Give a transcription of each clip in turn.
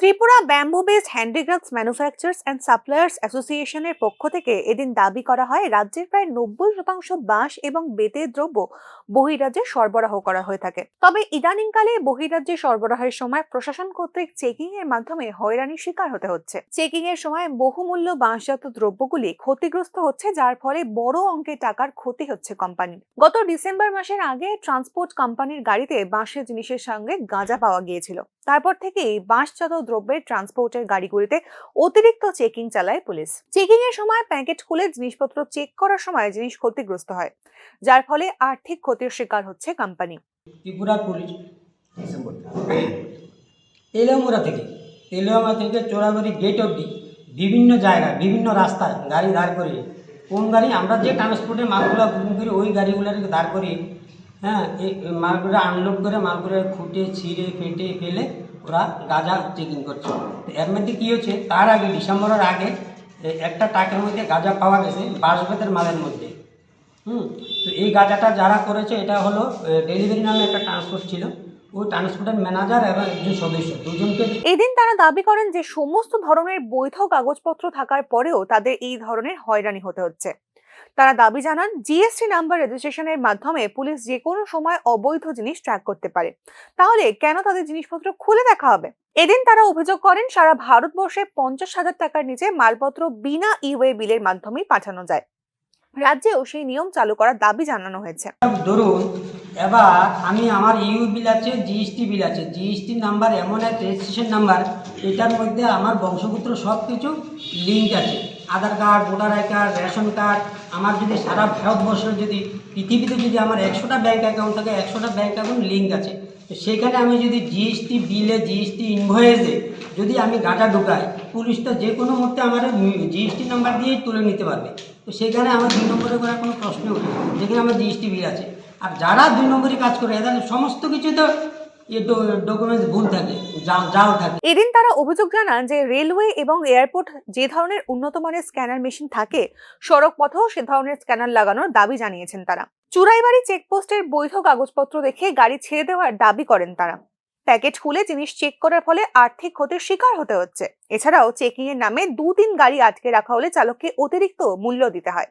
Tripura bamboo based handicrafts manufacturers and suppliers অ্যাসোসিয়েশনের পক্ষ থেকে এদিন দাবি করা হয়, রাজ্যের প্রায় নব্বই শতাংশ বাঁশ এবং বেতের দ্রব্য বহিরাজ্যে সরবরাহ করা হয়ে থাকে। তবে ইদানিংকালে বহিরাজ্যে সরবরাহের সময় প্রশাসন কর্তৃক চেকিং এর মাধ্যমে হয়রানির শিকার হতে হচ্ছে। চেকিং এর সময় বহুমূল্য বাঁশজাত দ্রব্যগুলি ক্ষতিগ্রস্ত হচ্ছে, যার ফলে বড় অঙ্কের টাকার ক্ষতি হচ্ছে কোম্পানির গত ডিসেম্বর মাসের আগে ট্রান্সপোর্ট কোম্পানির গাড়িতে বাঁশের জিনিসের সঙ্গে গাঁজা পাওয়া গিয়েছিল। তারপর থেকেই বাঁশজাত দ্রব্যের ট্রান্সপোর্টের গাড়িগুলিতে অতিরিক্ত চেকিং চালায় পুলিশ। চেকিং এর সময় প্যাকেট খুলে জিনিসপত্র চেক করার সময় জিনিস ক্ষতিগ্রস্ত হয়, যার ফলে আর্থিক ক্ষতির শিকার হচ্ছে কোম্পানি ত্রিপুরা পুলিশ তেলেমুরা থেকে। তেলেমুরা থেকে। চোরাবাড়ি গেট অবধি বিভিন্ন জায়গায়, বিভিন্ন রাস্তায় গাড়ি দাঁড় করিয়ে, কোন গাড়ি আমরা যে ট্রান্সপোর্টে মালগুলো বুকিং করি, ওই গাড়িগুলোকে দাঁড় করিয়ে হ্যাঁ মালগুলো আনলোড করে মালগুলো খুঁটে, ছিঁড়ে, ফেটে ফেলে ওরা গাঁজা চেকিং করছে। এর মধ্যে কী হচ্ছে, তার আগে, ডিসেম্বরের আগে একটা টাকার মধ্যে গাঁজা পাওয়া গেছে বাঁশবেতের মালের মধ্যে। হুম, তো এই গাঁজাটা যারা করেছে, এটা হলো ডেলিভারি নামে একটা ট্রান্সপোর্ট ছিল। ম্যানেজার এদিন তারা দাবি করেন যে সমস্ত ধরনের বৈধ কাগজপত্র থাকার পরেও তাদের এই ধরনের হয়রানি হতে হচ্ছে। তারা দাবি জানান জিএসটি নাম্বার রেজিস্ট্রেশনের মাধ্যমে পুলিশ যে কোনো সময় অবৈধ জিনিস ট্র্যাক করতে পারে। তাহলে কেন তাদের জিনিসপত্র খুলে দেখা হবে? এদিন তারা অভিযোগ করেন, সারা ভারতবর্ষে পঞ্চাশ হাজার টাকার নিচে মালপত্র বিনা ইওয়ে বিলের মাধ্যমেই পাঠানো যায়। রাজ্যেও সেই নিয়ম চালু করার দাবি জানানো হয়েছে। ধরুন এবার আমি আমার ইউ বিল আছে জিএসটি বিল আছে। জিএসটি নাম্বার এমন এক রেজিস্ট্রেশন নাম্বার এটার মধ্যে আমার বংশপুত্র সব কিছু লিঙ্ক আছে। Aadhaar card voter I card ration card আমার যদি সারা ভারতবর্ষের যদি পৃথিবীতে যদি আমার একশোটা ব্যাঙ্ক অ্যাকাউন্ট থাকে একশোটা ব্যাঙ্ক অ্যাকাউন্ট লিঙ্ক আছে। তো সেখানে আমি যদি জিএসটি বিলে জিএসটি ইনভয়েসে যদি আমি গাঁজা ঢুকাই পুলিশ তো যে কোনো মুহূর্তে আমার জিএসটি নাম্বার দিয়েই তুলে নিতে পারবে। তো সেখানে আমার দুই নম্বরে করার কোনো প্রশ্ন না, যেখানে আমার জিএসটি বিল আছে। আর যারা দুই নম্বরই কাজ করে, এদের সমস্ত কিছু তো ডকুমেন্টস ভুল থাকে, যা, যাও থাকে। এদিন তারা অভিযোগ জানান যে রেলওয়ে এবং এয়ারপোর্ট যে ধরনের উন্নত মানের স্ক্যানার মেশিন থাকে সড়ক পথেও সে ধরনের স্ক্যানার লাগানোর দাবি জানিয়েছেন তারা। চুরাইবাড়ি চেকপোস্টের বৈধ কাগজপত্র দেখে গাড়ি ছেড়ে দেওয়ার দাবি করেন তারা। প্যাকেট খুলে জিনিস চেক করার ফলে আর্থিক ক্ষতির শিকার হতে হচ্ছে। এছাড়াও চেকিং এর নামে দু তিন গাড়ি আটকে রাখা হলে চালককে অতিরিক্ত মূল্য দিতে হয়।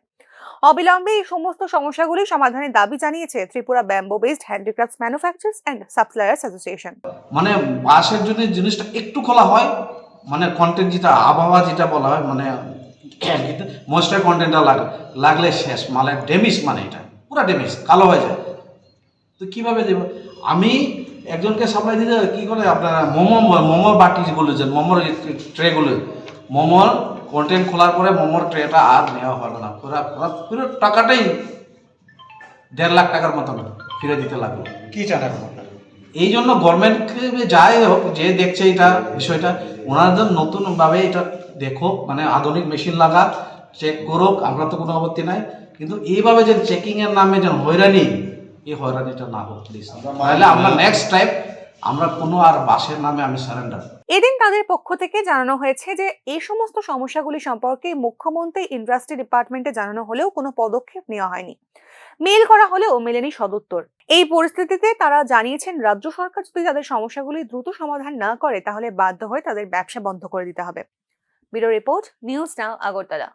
অবিলম্বে এই সমস্ত সমস্যাগুলি সমাধানের দাবি জানিয়েছে Tripura bamboo based handicrafts manufacturers and suppliers association মানে বাসের জন্য জিনিসটা একটু খোলা হয় মানে কন্টেন্ট যেটা, আবহাওয়া যেটা বলা হয় মানে ময়েশ্চার কন্টেন্টটা লাগ, লাগলে শেষ মানে ড্যামেজ মানে এটা, পুরো ড্যামেজ কালো হয়ে যায়। তো কীভাবে দেব? আমি একজনকে সাপ্লাই দিতে, কী করে আপনারা মোমো মোমোর বাটি যে মোমোর ট্রেগুলো মোমোর কন্টেন্ট খোলার পরে মোমোর ট্রেটা আর নেওয়া হবে না। পুরো পুরো পুরো টাকাটাই দেড় লাখ টাকার মতন ফিরে দিতে লাগল। কি এখন এই জন্য গভর্নমেন্টকে যাই হোক যে দেখছে এটা বিষয়টা ওনাদের নতুনভাবে এটা দেখো মানে আধুনিক মেশিন লাগা চেক করুক আমরা তো কোনো আপত্তি নাই। কিন্তু এইভাবে যে চেকিংয়ের নামে যেন হয়রানি এই হয়রানিটা না হোক প্লিজ তাহলে আমরা নেক্সট টাইম আমরা কোনো আর বাসের নামে আমি সারেন্ডার এদিন তাদের পক্ষ থেকে জানানো হয়েছে যে এই সমস্ত সমস্যাগুলি সম্পর্কে মুখ্যমন্ত্রী ইন্ডাস্ট্রি ডিপার্টমেন্টে জানানো হলেও কোনো পদক্ষেপ নেওয়া হয়নি। মেল করা হলেও মেলেনি সদুত্তর। এই পরিস্থিতিতে তারা জানিয়েছেন, রাজ্য সরকার যদি তাদের সমস্যাগুলি দ্রুত সমাধান না করে, তাহলে বাধ্য হয়ে তাদের ব্যবসা বন্ধ করে দিতে হবে। Bureau report, news now, Agartala.